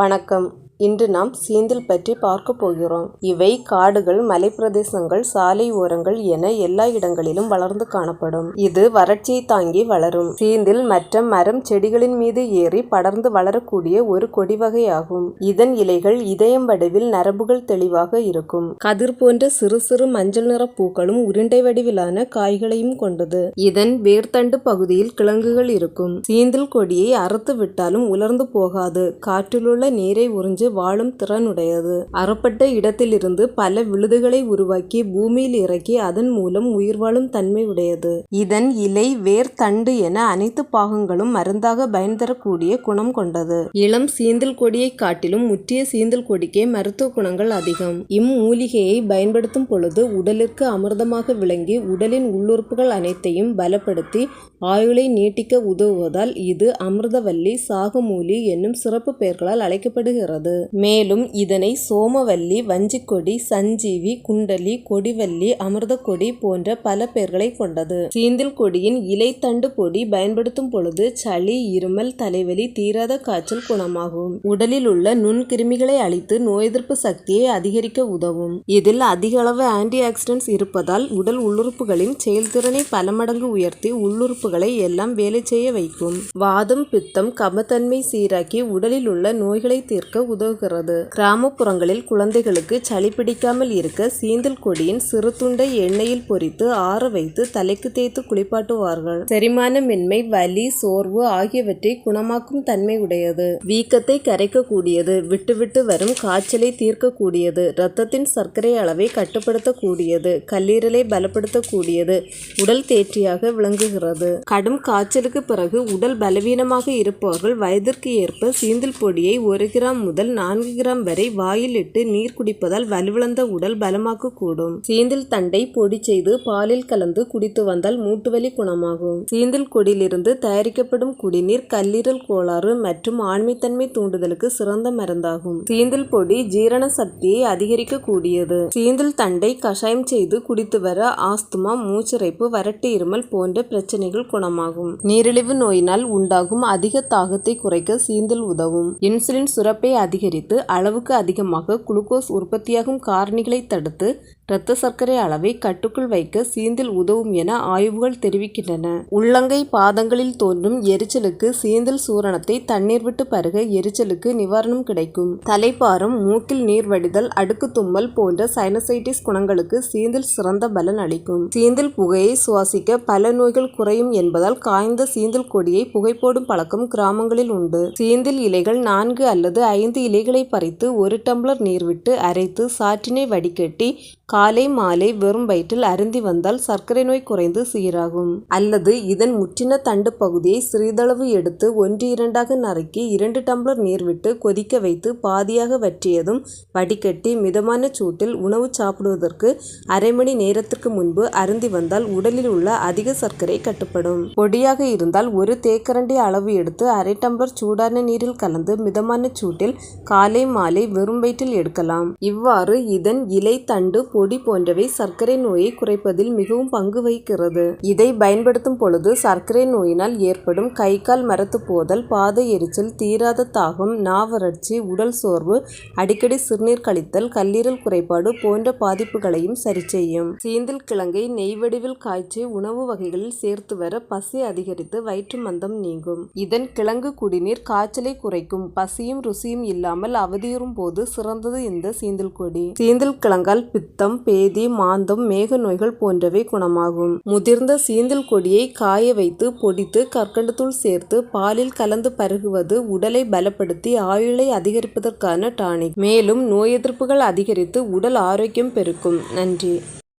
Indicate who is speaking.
Speaker 1: வணக்கம். இன்று நாம் சீந்தில் பற்றி பார்க்க போகிறோம். இவை காடுகள் மலைப்பிரதேசங்கள் சாலை ஓரங்கள் என எல்லா இடங்களிலும் வளர்ந்து காணப்படும். இது வறட்சியை தாங்கி வளரும். சீந்தில் மற்ற மரம் செடிகளின் மீது ஏறி படர்ந்து வளரக்கூடிய ஒரு கொடி வகையாகும். இதன் இலைகள் இதயம் வடிவில் நரம்புகள் தெளிவாக இருக்கும். கதிர் போன்ற சிறு சிறு மஞ்சள் நிற பூக்களும் உருண்டை வடிவிலான காய்களையும் கொண்டது. இதன் வேர்த்தண்டு பகுதியில் கிழங்குகள் இருக்கும். சீந்தில் கொடியை அறுத்து விட்டாலும் உலர்ந்து போகாது. காற்றிலுள்ள நீரை உறிஞ்சு வாழும் திறனுடையது. அறப்பட்ட இடத்திலிருந்து பல விழுதுகளை உருவாக்கி பூமியில் இறக்கி அதன் மூலம் உயிர் வாழும் தன்மை உடையது இதன் இலை வேர் தண்டு என அனைத்து பாகங்களும் மருந்தாக பயன் தரக்கூடிய குணம் கொண்டது. இளம் சீந்தில் கொடியை காட்டிலும் முற்றிய சீந்தில் கொடிக்கே மருத்துவ குணங்கள் அதிகம். இம்மூலிகையை பயன்படுத்தும் பொழுது உடலிற்கு அமிர்தமாக விளங்கி உடலின் உள்ளுறுப்புகள் அனைத்தையும் பலப்படுத்தி ஆயுளை நீட்டிக்க உதவுவதால் இது அமிர்தவல்லி சாகமூலி என்னும் சிறப்பு பெயர்களால் அழைக்கப்படுகிறது. மேலும் இதனை சோமவல்லி வஞ்சிக்கொடி சஞ்சீவி குண்டலி கொடிவல்லி அமிர்தக்கொடி போன்ற பல பெயர்களை கொண்டது. சீந்தில் கொடியின் இலைத்தண்டு பொடி பயன்படுத்தும் பொழுது சளி இருமல் தலைவலி தீராத காய்ச்சல் குணமாகும். உடலில் உள்ள நுண்கிருமிகளை அழித்து நோய் எதிர்ப்பு சக்தியை அதிகரிக்க உதவும். இதில் அதிக அளவு ஆன்டி ஆக்சிடென்ட்ஸ் இருப்பதால் உடல் உள்ளுறுப்புகளின் செயல்திறனை பல மடங்கு உயர்த்தி உள்ளுறுப்புகளை எல்லாம் வேலை செய்ய வைக்கும். வாதம் பித்தம் கமத்தன்மை சீராக்கி உடலில் உள்ள நோய்களை தீர்க்க உதவும். உதவுகிறது கிராமப்புறங்களில் குழந்தைகளுக்கு சளி பிடிக்காமல் இருக்க சீந்தில் கொடியின் சிறு துண்டை எண்ணெயில் பொரித்து ஆற வைத்து தலைக்கு தேய்த்து குளிப்பாட்டுவார்கள். செரிமானமின்மை வலி சோர்வு ஆகியவற்றை குணமாக்கும் தன்மை உடையது. வீக்கத்தை கரைக்கக்கூடியது விட்டுவிட்டு வரும் காய்ச்சலை தீர்க்கக்கூடியது இரத்தத்தின் சர்க்கரை அளவை கட்டுப்படுத்தக்கூடியது கல்லீரலை பலப்படுத்தக்கூடியது உடல் தேற்றியாக விளங்குகிறது. கடும் காய்ச்சலுக்கு பிறகு உடல் பலவீனமாக இருப்பவர்கள் வயதிற்கு ஏற்ப சீந்தில் பொடியை ஒரு கிராம் முதல் நான்கு கிராம் வரை வாயில் இட்டு நீர் குடிப்பதால் வலுவிழந்த உடல் பலமாக்க கூடும் சீந்தில் தண்டை பொடி செய்து பாலில் கலந்து குடித்து வந்தால் மூட்டுவலி குணமாகும். சீந்தில் கொடியிலிருந்து தயாரிக்கப்படும் குடிநீர் கல்லீரல் கோளாறு மற்றும் ஆண்மைத்தன்மை தூண்டுதலுக்கு சிறந்த மருந்தாகும். சீந்தில் பொடி ஜீரண சக்தியை அதிகரிக்க கூடியது சீந்தில் தண்டை கஷாயம் செய்து குடித்து வர ஆஸ்துமா மூச்சிறைப்பு வறட்டு இருமல் போன்ற பிரச்சனைகள் குணமாகும். நீரிழிவு நோயினால் உண்டாகும் அதிக தாகத்தை குறைக்க சீந்தில் உதவும். இன்சுலின் சுரப்பை அதிக அதிகரித்து அளவுக்கு அதிகமாக குளுக்கோஸ் உற்பத்தியாகும் காரணிகளை தடுத்து இரத்த சர்க்கரை அளவை கட்டுக்குள் வைக்க சீந்தில் உதவும் என ஆய்வுகள் தெரிவிக்கின்றன. உள்ளங்கை பாதங்களில் தோன்றும் எரிச்சலுக்கு சீந்தில் சூரணத்தை தண்ணீர் விட்டு பருக எரிச்சலுக்கு நிவாரணம் கிடைக்கும். தலைப்பாரம் மூக்கில் நீர் வடிதல் அடுக்கு தும்மல் போன்ற சைனசைட்டிஸ் குணங்களுக்கு சீந்தில் சிறந்த பலன் அளிக்கும். சீந்தில் புகையை சுவாசிக்க பல நோய்கள் குறையும் என்பதால் காய்ந்த சீந்தில் கொடியை புகைப்போடும் பழக்கம் கிராமங்களில் உண்டு. சீந்தில் இலைகள் நான்கு அல்லது ஐந்து இலைகளை பறித்து ஒரு டம்ளர் நீர் விட்டு அரைத்து சாற்றினை வடிகட்டி காலை மாலை வெறும் வயிற்றில் அருந்தி வந்தால் சர்க்கரை நோய் குறைந்து சீராகும். அல்லது இதன் முற்றின தண்டு பகுதியை சிறிதளவு எடுத்து ஒன்று இரண்டாக நறுக்கி இரண்டு டம்ளர் நீர் விட்டு கொதிக்க வைத்து பாதியாக வற்றியதும் வடிகட்டி மிதமான சூட்டில் உணவு சாப்பிடுவதற்கு அரை மணி நேரத்திற்கு முன்பு அருந்தி வந்தால் உடலில் உள்ள அதிக சர்க்கரை கட்டுப்படும். பொடியாக இருந்தால் ஒரு தேக்கரண்டி அளவு எடுத்து அரை டம்ளர் சூடான நீரில் கலந்து மிதமான சூட்டில் காலை மாலை வெறும் வயிற்றில் எடுக்கலாம். இவ்வாறு இதன் இலை தண்டு பொடி போன்றவை சர்க்கரை நோயை குறைப்பதில் மிகவும் பங்கு வகிக்கிறது. இதை பயன்படுத்தும் பொழுது சர்க்கரை நோயினால் ஏற்படும் கை கால் மரத்து போதல் பாத எரிச்சல் தீராத தாகம் நாவறட்சி உடல் சோர்வு அடிக்கடி சிறுநீர் கழித்தல் கல்லீரல் குறைபாடு போன்ற பாதிப்புகளையும் சரி செய்யும் சீந்தில் கிழங்கை நெய் வடிவில் காய்ச்சி உணவு வகைகளில் சேர்த்து வர பசி அதிகரித்து வயிற்று மந்தம் நீங்கும். இதன் கிழங்கு குடிநீர் காய்ச்சலை குறைக்கும். பசியும் ருசியும் இல்லாமல் அவதியுறும் போது சிறந்தது இந்த சீந்தல் கொடி. சீந்தல் கிழங்கால் பித்தம் பித்தம் பேதி மாந்தம் மேக நோய்கள் போன்றவை குணமாகும். முதிர்ந்த சீந்தில் கொடியை காய வைத்து பொடித்து கற்கண்டத்தூள் சேர்த்து பாலில் கலந்து பருகுவது உடலை பலப்படுத்தி ஆயுளை அதிகரிப்பதற்கான டானிக். மேலும் நோய் எதிர்ப்புகள் அதிகரித்து உடல் ஆரோக்கியம் பெருக்கும். நன்றி.